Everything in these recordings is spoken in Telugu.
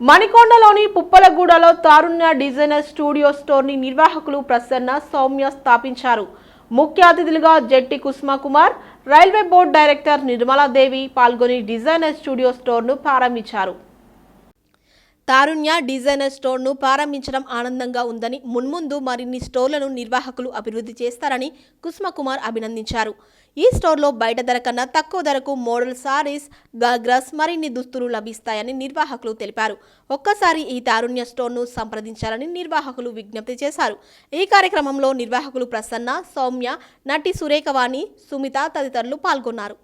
మణికొండలోని పుప్పలగూడలో తారుణ్య డిజైనర్ స్టూడియో స్టోర్ని నిర్వాహకులు ప్రసన్న సౌమ్య స్థాపించారు. ముఖ్య అతిథులుగా Jetti Kusma Kumar railway board director Nirmaladevi పాల్గొని డిజైనర్ స్టూడియో స్టోర్ను ప్రారంభించారు. తారుణ్య డిజైనర్ స్టోర్ను ప్రారంభించడం ఆనందంగా ఉందని మున్ముందు మరిన్ని స్టోర్లను నిర్వాహకులు అభివృద్ధి చేస్తారని కుస్మకుమార్ అభినందించారు. ఈ స్టోర్లో బయట ధర కన్నా తక్కువ ధరకు మోడల్ సారీస్ గాగ్రాస్ మరిన్ని దుస్తులు లభిస్తాయని నిర్వాహకులు తెలిపారు. ఒక్కసారి ఈ తారుణ్య స్టోర్ను సంప్రదించాలని నిర్వాహకులు విజ్ఞప్తి చేశారు. ఈ కార్యక్రమంలో నిర్వాహకులు ప్రసన్న సౌమ్య నటి సురేఖవాణి సుమిత తదితరులు పాల్గొన్నారు.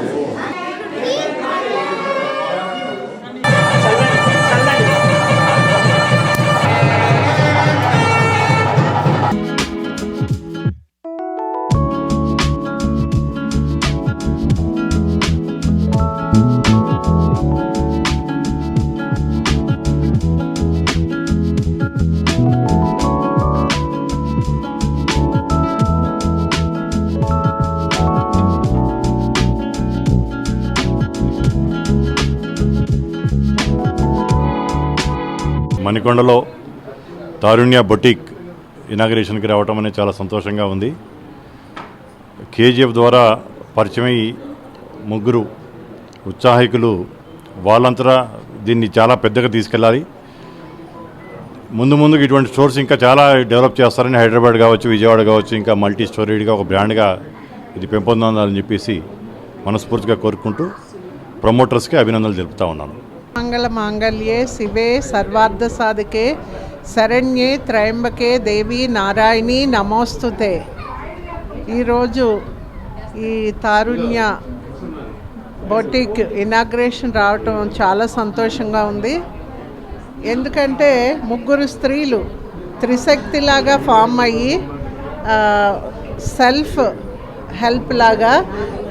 మణికొండలో తారుణ్య బొటిక్ ఇనాగరేషన్కి రావటం అనేది చాలా సంతోషంగా ఉంది. కేజీఎఫ్ ద్వారా పరిచయమై ముగ్గురు ఉత్సాహికులు వాళ్ళంతరా దీన్ని చాలా పెద్దగా తీసుకెళ్ళాలి. ముందు ముందుకు ఇటువంటి స్టోర్స్ ఇంకా చాలా డెవలప్ చేస్తారని హైదరాబాద్ కావచ్చు విజయవాడ కావచ్చు ఇంకా మల్టీ స్టోరీడ్గా ఒక బ్రాండ్గా ఇది పెంపొందాలని చెప్పేసి మనస్ఫూర్తిగా కోరుకుంటూ ప్రమోటర్స్కి అభినందనలు తెలుపుతా ఉన్నాను. మంగళ మాంగళ్యే శివే సర్వార్థ సాధకే శరణ్యే త్రయంబకే దేవి నారాయణి నమోస్తుతే. ఈరోజు ఈ తారుణ్య బొటిక్ ఇనాగ్రేషన్ రావటం చాలా సంతోషంగా ఉంది. ఎందుకంటే ముగ్గురు స్త్రీలు త్రిశక్తిలాగా ఫామ్ అయ్యి సెల్ఫ్ హెల్ప్ లాగా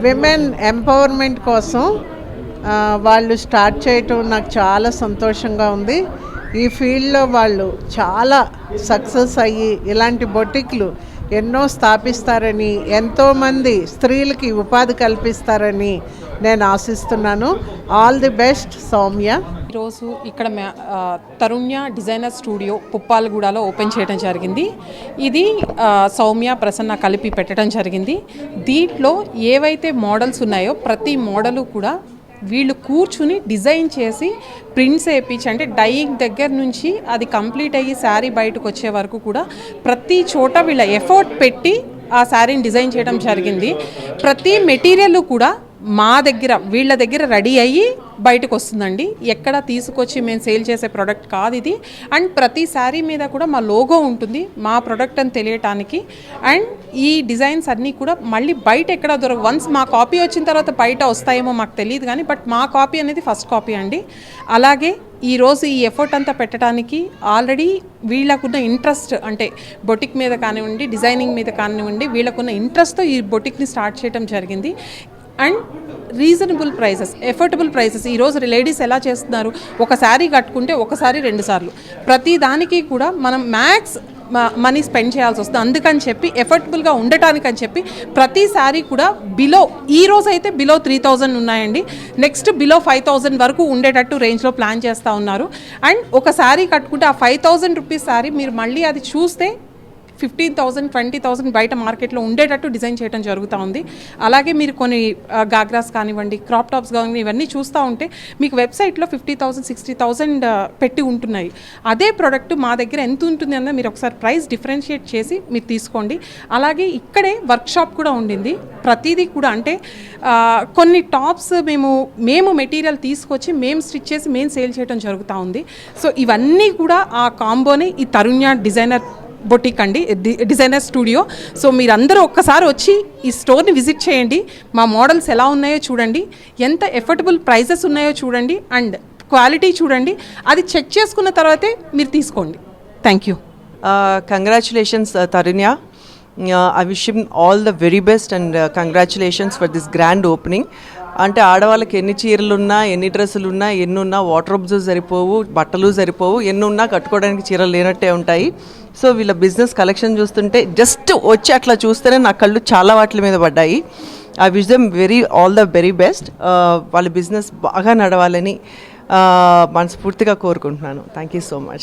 విమెన్ ఎంపవర్మెంట్ కోసం వాళ్ళు స్టార్ట్ చేయటం నాకు చాలా సంతోషంగా ఉంది. ఈ ఫీల్డ్లో వాళ్ళు చాలా సక్సెస్ అయ్యి ఇలాంటి బొటిక్లు ఎన్నో స్థాపిస్తారని ఎంతోమంది స్త్రీలకి ఉపాధి కల్పిస్తారని నేను ఆశిస్తున్నాను. All the best Soumya. ఈరోజు ఇక్కడ తరుణ్య డిజైనర్ స్టూడియో పుప్పాలగూడలో ఓపెన్ చేయడం జరిగింది. ఇది సౌమ్య ప్రసన్న కలిపి పెట్టడం జరిగింది. దీంట్లో ఏవైతే మోడల్స్ ఉన్నాయో ప్రతి మోడలు కూడా వీళ్ళు కూర్చుని డిజైన్ చేసి ప్రింట్స్ వేయించి అంటే డైయింగ్ దగ్గర నుంచి అది కంప్లీట్ అయ్యి శారీ బయటకు వచ్చే వరకు కూడా ప్రతి చోట వీళ్ళ ఎఫర్ట్ పెట్టి ఆ శారీని డిజైన్ చేయడం జరిగింది. ప్రతి మెటీరియల్ కూడా మా దగ్గర వీళ్ళ దగ్గర రెడీ అయ్యి బయటకు వస్తుందండి ఎక్కడ తీసుకొచ్చి మేము సేల్ చేసే ప్రోడక్ట్ కాదు ఇది అండ్ ప్రతి శారీ మీద కూడా మా లోగో ఉంటుంది మా ప్రోడక్ట్ అని తెలియటానికి. అండ్ ఈ డిజైన్స్ అన్నీ కూడా మళ్ళీ బయట ఎక్కడ దొరక వన్స్ మా కాపీ వచ్చిన తర్వాత బయట వస్తాయేమో మాకు తెలియదు కానీ బట్ మా కాపీ అనేది ఫస్ట్ కాపీ అండి. అలాగే ఈరోజు ఈ ఎఫర్ట్ అంతా పెట్టడానికి ఆల్రెడీ వీళ్ళకున్న ఇంట్రెస్ట్ అంటే బొటిక్ మీద కానివ్వండి డిజైనింగ్ మీద కానివ్వండి వీళ్ళకున్న ఇంట్రెస్ట్తో ఈ బొటిక్ని స్టార్ట్ చేయడం జరిగింది. And reasonable prices affordable prices. ఈరోజు లేడీస్ ఎలా చేస్తున్నారు? ఒక శారీ కట్టుకుంటే ఒకసారి రెండు సార్లు. ప్రతి దానికి కూడా మనం మ్యాక్స్ మనీ స్పెండ్ చేయాల్సి వస్తుంది. అందుకని చెప్పి ఎఫర్టబుల్గా ఉండటానికి అని చెప్పి ప్రతి శారీ కూడా బిలో ఈ రోజు అయితే బిలో త్రీ థౌజండ్ ఉన్నాయండి. నెక్స్ట్ బిలో ఫైవ్ థౌజండ్ వరకు ఉండేటట్టు రేంజ్లో ప్లాన్ చేస్తూ ఉన్నారు. అండ్ ఒక శారీ కట్టుకుంటే ఆ ఫైవ్ థౌజండ్ రూపీస్ శారీ మీరు మళ్ళీ అది చూస్తే ఫిఫ్టీన్ థౌసండ్ ట్వంటీ థౌసండ్ బయట మార్కెట్లో ఉండేటట్టు డిజైన్ చేయడం జరుగుతూ ఉంది. అలాగే మీరు కొన్ని గాగ్రాస్ కానివ్వండి క్రాప్ టాప్స్ కానివ్వండి ఇవన్నీ చూస్తూ ఉంటే మీకు వెబ్సైట్లో ఫిఫ్టీ థౌసండ్ సిక్స్టీ థౌసండ్ పెట్టి ఉంటున్నాయి. అదే ప్రోడక్ట్ మా దగ్గర ఎంత ఉంటుంది అన్న మీరు ఒకసారి ప్రైస్ డిఫరెన్షియేట్ చేసి మీరు తీసుకోండి. అలాగే ఇక్కడే వర్క్షాప్ కూడా ఉండింది. ప్రతిదీ కూడా అంటే కొన్ని టాప్స్ మేము మేము మెటీరియల్ తీసుకొచ్చి మేము స్టిచ్ చేసి మేము సేల్ చేయడం జరుగుతూ ఉంది. సో ఇవన్నీ కూడా ఆ కాంబోని ఈ తరుణ్య డిజైనర్ బొటిక్ అండి. డి- డిజైనర్ స్టూడియో. సో మీరందరూ ఒక్కసారి వచ్చి ఈ స్టోర్ని విజిట్ చేయండి. మా మోడల్స్ ఎలా ఉన్నాయో చూడండి. ఎంత ఎఫర్టబుల్ ప్రైజెస్ ఉన్నాయో చూడండి. అండ్ క్వాలిటీ చూడండి. అది చెక్ చేసుకున్న తర్వాతే మీరు తీసుకోండి. Thank you. Congratulations Tarunya I wish all the very best and congratulations for this grand opening అంటే ఆడవాళ్ళకి ఎన్ని చీరలు ఉన్నా ఎన్ని డ్రెస్సులు ఉన్నా ఎన్ని ఉన్నా వాటర్ సరిపోవు బట్టలు సరిపోవు ఎన్ని ఉన్నా కట్టుకోవడానికి చీరలు లేనట్టే ఉంటాయి. సో వీళ్ళ బిజినెస్ కలెక్షన్ చూస్తుంటే జస్ట్ వచ్చి అట్లా చూస్తేనే నా కళ్ళు చాలా వాటి మీద పడ్డాయి. I wish them very all the very best వాళ్ళ బిజినెస్ బాగా నడవాలని uh, మనస్ఫూర్తిగా కోరుకుంటున్నాను. Thank you so much